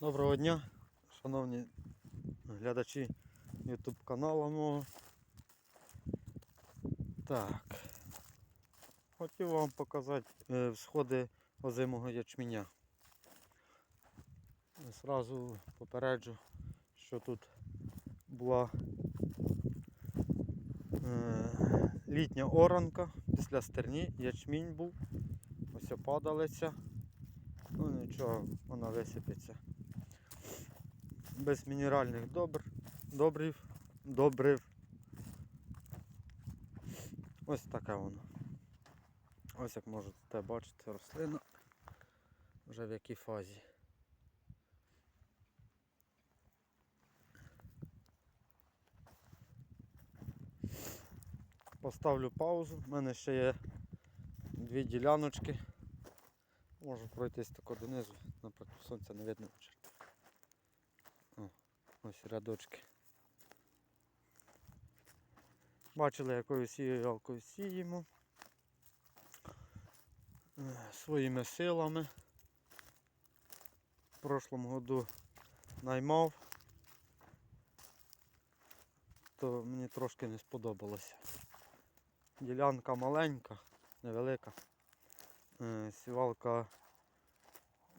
Доброго дня, шановні глядачі YouTube каналу мого. Так. Хотів вам показати е, сходи озимого ячменя. Зразу попереджу, що тут була е, літня оранка після стерні, ячмінь був, ось опадалиця. Ну нічого, вона висипеться без мінеральних добр, добрив, добрив. Ось таке воно. Ось як можете бачити рослина вже в якій фазі. Поставлю паузу. У мене ще є дві діляночки. Можу пройтись тако донизу, наприклад, сонця не видно. Ось рядочки. Бачили, якою сіялкою сіємо. Е, Своїми силами. В прошлому году наймав, то мені трошки не сподобалося. Ділянка маленька, невелика. Е, Сівалка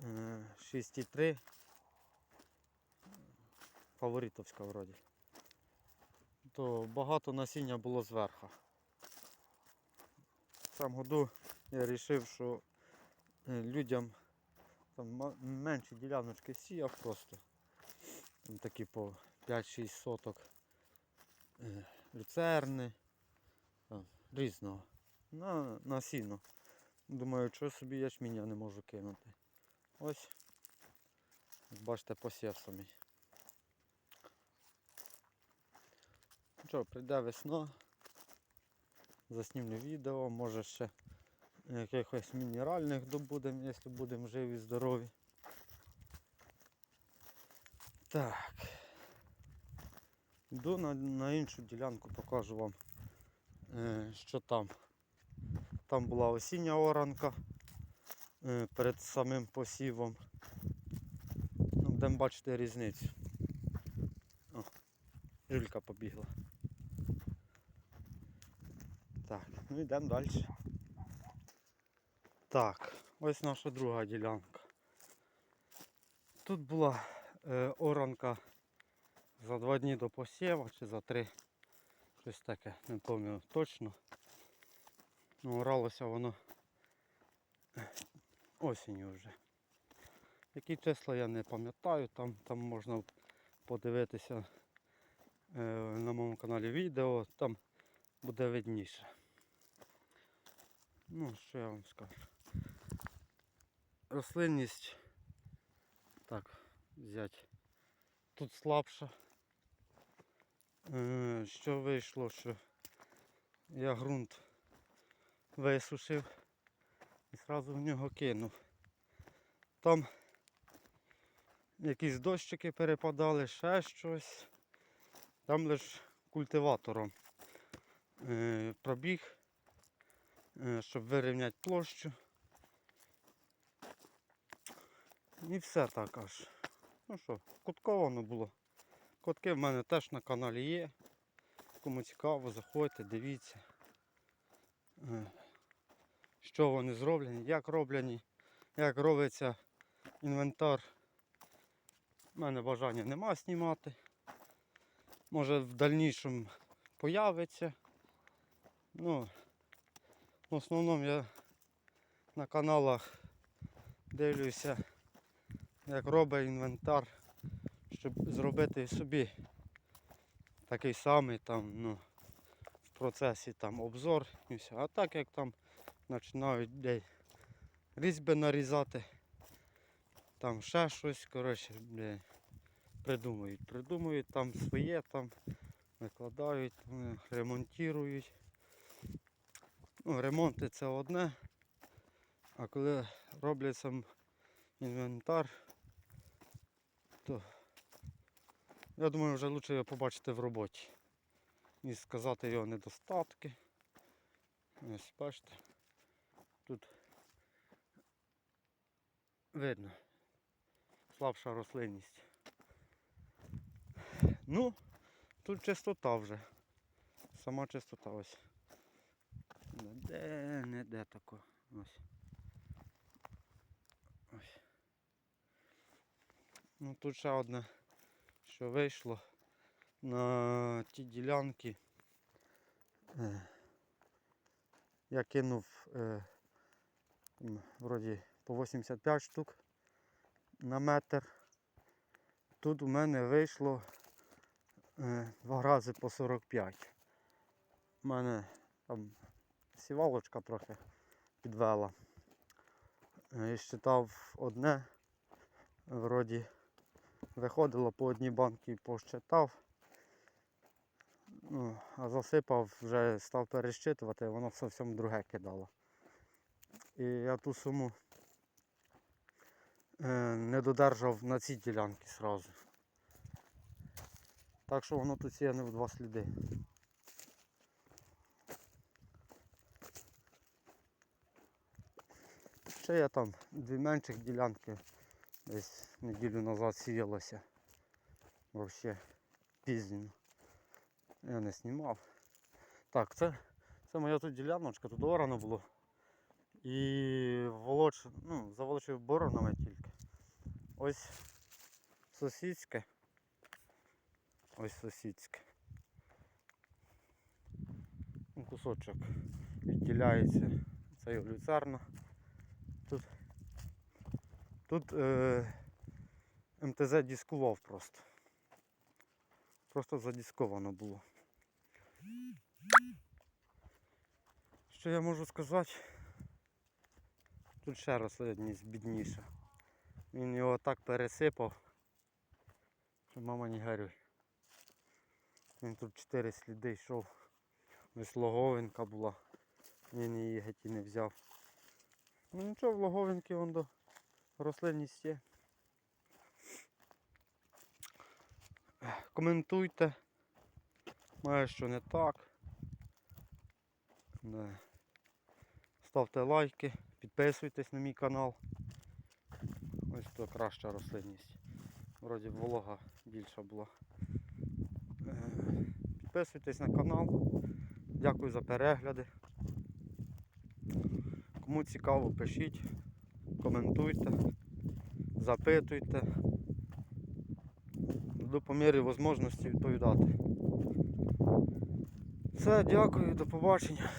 е, 6,3 фаворитовська вроді. То багато насіння було зверху. В цьому году я вирішив, що е, людям там менші діляночки сіяв просто. Там такі по 5-6 соток е, люцерни, там, різного. На, на сіно. Думаю, що собі ячменя не можу кинути. Ось. Бачите, посів самий. Що, прийде весна, заснімлю відео, може ще якихось мінеральних добудемо, якщо будемо живі і здорові. Так. Йду на, на іншу ділянку, покажу вам, е, що там. Там була осіння оранка е, перед самим посівом. Будемо бачити різницю. О, Жулька побігла. Так, ну йдемо далі. Так, ось наша друга ділянка. Тут була е, оранка за два дні до посіву чи за три. Щось таке, не пам'ятаю точно. Ну, оралося воно е, осінню вже. Які числа я не пам'ятаю, там, там можна подивитися е, на моєму каналі відео, там буде видніше. Ну, що я вам скажу. Рослинність так, взяти. Тут слабша. Е, Що вийшло, що я ґрунт висушив і одразу в нього кинув. Там якісь дощики перепадали, ще щось. Там лише культиватором е, пробіг, щоб вирівняти площу. І все так аж. Ну що, кутково воно було. Котки в мене теж на каналі є. Кому цікаво, заходьте, дивіться. Е, Що вони зроблені, як роблені, як робиться інвентар. У мене бажання нема знімати. Може в дальнішому появиться. Ну, в основному я на каналах дивлюся, як робить інвентар, щоб зробити собі такий самий там, ну, в процесі там обзор і все. А так як там починають де різьби нарізати, там ще щось, коротше, бля, придумують. Придумують там своє, там викладають, там, ремонтують. Ну, ремонти це одне, а коли роблять сам інвентар, то я думаю вже краще його побачити в роботі, ніж сказати його недостатки. Ось бачите, тут видно слабша рослинність. Ну, тут чистота вже. Сама чистота ось. Де не де тако. Ось. Ось. Ну тут ще одне, що вийшло на ті ділянки. Е, Я кинув е, вроді по 85 штук на метр. Тут у мене вийшло е, два рази по 45. У мене там сівалочка трохи підвела. Е, І считав одне, вроді виходило по одній банки посчитав. Ну, а засипав, вже став перещитувати, воно зовсім друге кидало. І я ту суму е, не додержав на цій ділянці сразу. Так що воно тут сіяне в два сліди. Ще я там дві менших ділянки десь неділю назад сіялося. Взагалі пізно. Я не знімав. Так, це, це моя тут діляночка, тут орано було. І волоч, ну, заволочив боронами тільки. Ось сусідське. Ось сусідське. Ну, Кусочок відділяється. Це його люцерна. Тут, тут е, МТЗ дискував просто. Просто задісковано було. Що я можу сказати? Тут ще рослинність бідніша. Він його так пересипав, що мама не горюй. Він тут чотири сліди йшов. Ось логовинка була. Він її геть і не взяв. Ну нічого, в логовинки вон до рослинність є. Коментуйте. Має що не так. Да. Ставте лайки, підписуйтесь на мій канал. Ось то краща рослинність. Вроді волога більша була. Е, Підписуйтесь на канал. Дякую за перегляди. Кому цікаво, пишіть, коментуйте, запитуйте. Буду по мірі можливості відповідати. Все, дякую, до побачення.